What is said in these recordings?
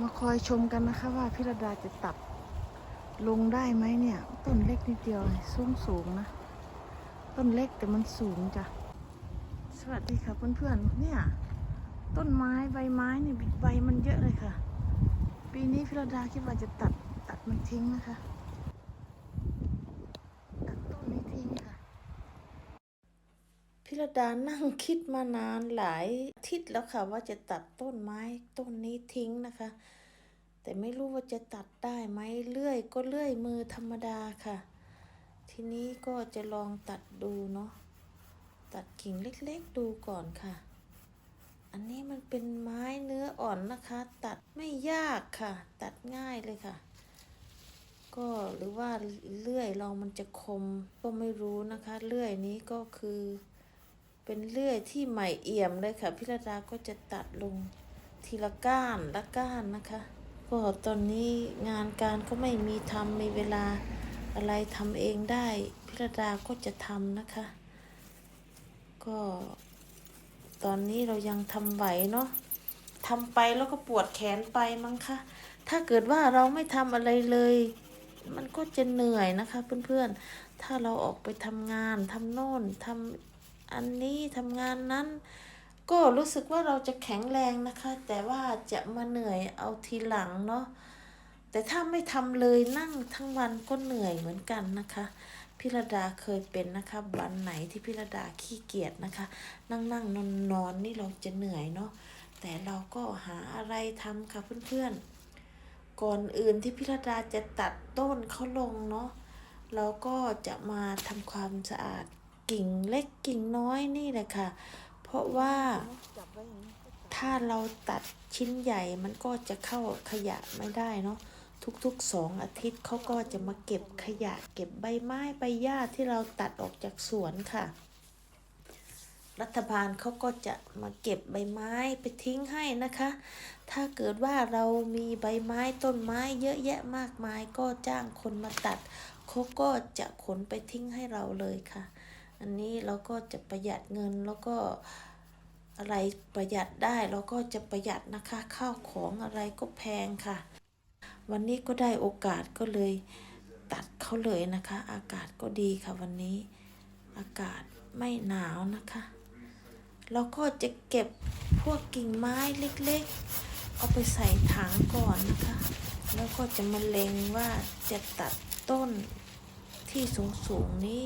มาคอยชมกันนะคะว่าพิรดาจะตัดลงได้ไหมเนี่ย ต้นเล็กนิดเดียวสูงสูงนะ ต้นเล็กแต่มันสูงจ้ะ สวัสดีค่ะเพื่อนๆ เนี่ย ต้นไม้ใบไม้เนี่ยใบมันเยอะเลยค่ะ ปีนี้พิรดาคิดว่าจะตัดตัดมันทิ้งนะคะ ตัดต้นนี้ทิ้งค่ะ พิ รดานั่งคิดมานานหลายอาทิตย์แล้วค่ะ ว่าจะตัดต้นไม้ต้นนี้ทิ้งนะคะ แต่ไม่รู้ว่าจะตัดได้ไหมเลื่อยก็เลื่อยมือธรรมดาค่ะ ทีนี้ก็จะลองตัดดูเนาะตัดกิ่งเล็กๆดูก่อนค่ะ อันนี้มันเป็นไม้เนื้ออ่อนนะคะ ตัดไม่ยากค่ะ ตัดง่ายเลยค่ะ ก็หรือว่าเลื่อยเรามันจะคมก็ไม่รู้นะคะ เลื่อยนี้ก็คือ เป็นเลื่อยที่ใหม่เอี่ยมเลยค่ะ พิรดาก็จะตัดลงทีละก้านละก้านนะคะ ก็ตอนนี้งานการก็ไม่มีทำมีเวลาอะไรทำเองได้ พิรดาก็จะทำนะคะ ก็ ตอนนี้เรายังทำไหวเนาะทำไปแล้วก็ปวดแขนไปมั้งคะถ้าเกิดว่าเราไม่ทำอะไรเลย มันก็จะเหนื่อยนะคะ เพื่อนๆ ถ้าเราออกไปทำงานทำโน่นทำ อันนี้ทำงานนั้น ก็รู้สึกว่าเราจะแข็งแรงนะคะ แต่ว่าจะมาเหนื่อยเอาทีหลังเนาะแต่ถ้าไม่ทำเลยนั่งทั้งวันก็เหนื่อยเหมือนกันนะคะพิรดาเคยเป็นนะคะวันไหนที่พิรดาขี้เกียจนะคะ นั่งนั่งนอนนอนนี่เราจะเหนื่อยเนาะแต่เราก็หาอะไรทำค่ะเพื่อนๆ ก่อนอื่นที่พิรดาจะตัดต้นเขาลงเนาะเราก็จะมาทำความสะอาด กิ่งเล็กกิ่งน้อยนี่แหละค่ะ เพราะว่าถ้าเราตัดชิ้นใหญ่มันก็จะเข้าขยะไม่ได้เนาะทุกๆสองอาทิตย์เขาก็จะมาเก็บขยะเก็บใบไม้ใบหญ้าที่เราตัดออกจากสวนค่ะ รัฐบาลเขาก็จะมาเก็บใบไม้ไปทิ้งให้นะคะ ถ้าเกิดว่าเรามีใบไม้ต้นไม้เยอะแยะมากมาย ก็จ้างคนมาตัดเขาก็จะขนไปทิ้งให้เราเลยค่ะ อันนี้เราก็จะประหยัดเงินแล้วก็อะไรประหยัดได้เราก็จะประหยัดนะคะ ข้าวของอะไรก็แพงค่ะ วันนี้ก็ได้โอกาสก็เลยตัดเขาเลยนะคะ อากาศก็ดีค่ะวันนี้ อากาศไม่หนาวนะคะเราก็จะเก็บพวกกิ่งไม้เล็กๆ เอาไปใส่ถังก่อนนะคะ แล้วก็จะมาเล็งว่าจะตัดต้นที่สูงๆนี้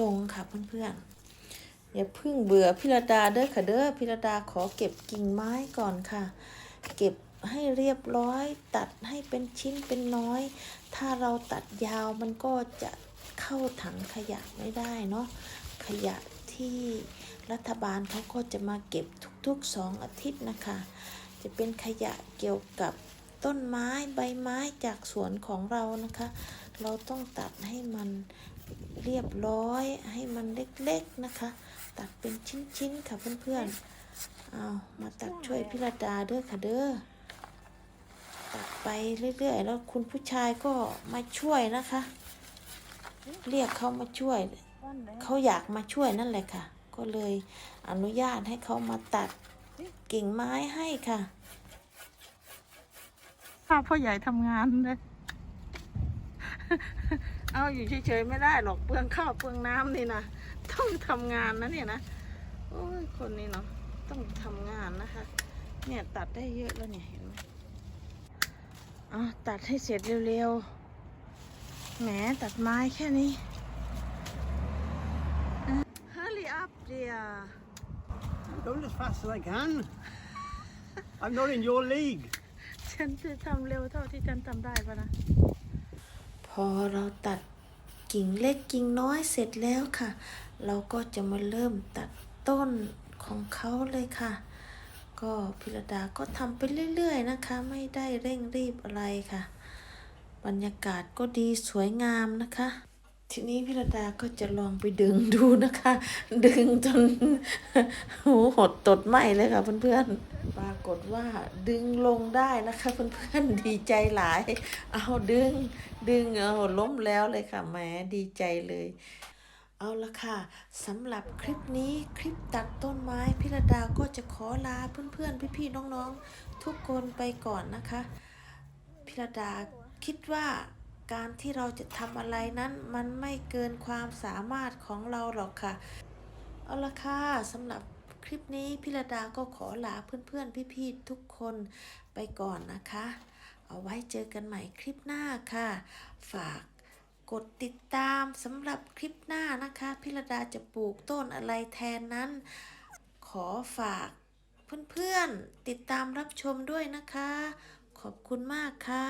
ลงค่ะเพื่อนๆ อย่าพึ่งเบื่อพิรดาเด้อค่ะเด้อพิรดาขอเก็บกิ่งไม้ก่อนค่ะ เก็บให้เรียบร้อย ตัดให้เป็นชิ้นเป็นน้อย ถ้าเราตัดยาวมันก็จะเข้าถังขยะไม่ได้เนาะขยะที่รัฐบาลเขาก็จะมาเก็บทุกๆสองอาทิตย์นะคะ จะเป็นขยะเกี่ยวกับต้นไม้ใบไม้จากสวนของเรานะคะ เราต้องตัดให้มัน เรียบร้อยให้มันเล็กๆนะคะ ตัดเป็นชิ้นๆค่ะเพื่อนๆเอามาตัดช่วยพิรดาเด้วยค่ะเด้อตัดไปเรื่อยๆ แล้วคุณผู้ชายก็มาช่วยนะคะ เรียกเขามาช่วย เขาอยากมาช่วยนั่นแหละค่ะ ก็เลยอนุญาตให้เขามาตัดกิ่งไม้ให้ค่ะ ข้าพ่อใหญ่ทำงานเลย เอาอยู่เฉยๆไม่ได้หรอกเปลืองข้าวเปลืองน้ำนี่นะต้องทำงานนะเนี่ยนะโอ้ยคนนี้เนาะต้องทำงานนะคะ เนี่ยตัดได้เยอะแล้วเนี่ยเห็นไหมอะตัดให้เสร็จเร็วๆแหมตัดไม้แค่นี้ Hurry up dear I'm going as fast as I can. I'm not in your league. ฉันจะทำเร็วเท่าที่ฉันทำได้ปะนะ พอเราตัดกิ่งเล็กกิ่งน้อยเสร็จแล้วค่ะ เราก็จะมาเริ่มตัดต้นของเขาเลยค่ะ ก็พิรดาก็ทำไปเรื่อยๆนะคะ ไม่ได้เร่งรีบอะไรค่ะ บรรยากาศก็ดีสวยงามนะคะ ทีนี้พิรดาก็จะลองไปดึงดูนะคะ ดึงจนหูหดตดไหมเลยค่ะเพื่อนๆ ปรากฏว่าดึงลงได้นะคะเพื่อนๆดีใจหลาย เอาดึงดึงเอาล้มแล้วเลยค่ะแหมดีใจเลย เอาละค่ะสำหรับคลิปนี้คลิปตัดต้นไม้พิรดาก็จะขอลาเพื่อนๆ พี่ๆน้องๆ ทุกคนไปก่อนนะคะ พิรดาคิดว่าการที่เราจะทำอะไรนั้นมันไม่เกินความสามารถของเราหรอกค่ะ เอาละค่ะสำหรับ คลิปนี้พิรดาก็ขอลาเพื่อนๆ พี่ๆ ทุกคนไปก่อนนะคะ เอาไว้เจอกันใหม่คลิปหน้าค่ะ ฝากกดติดตามสำหรับคลิปหน้านะคะ พิรดาจะปลูกต้นอะไรแทนนั้น ขอฝากเพื่อนๆ ติดตามรับชมด้วยนะคะ ขอบคุณมากค่ะ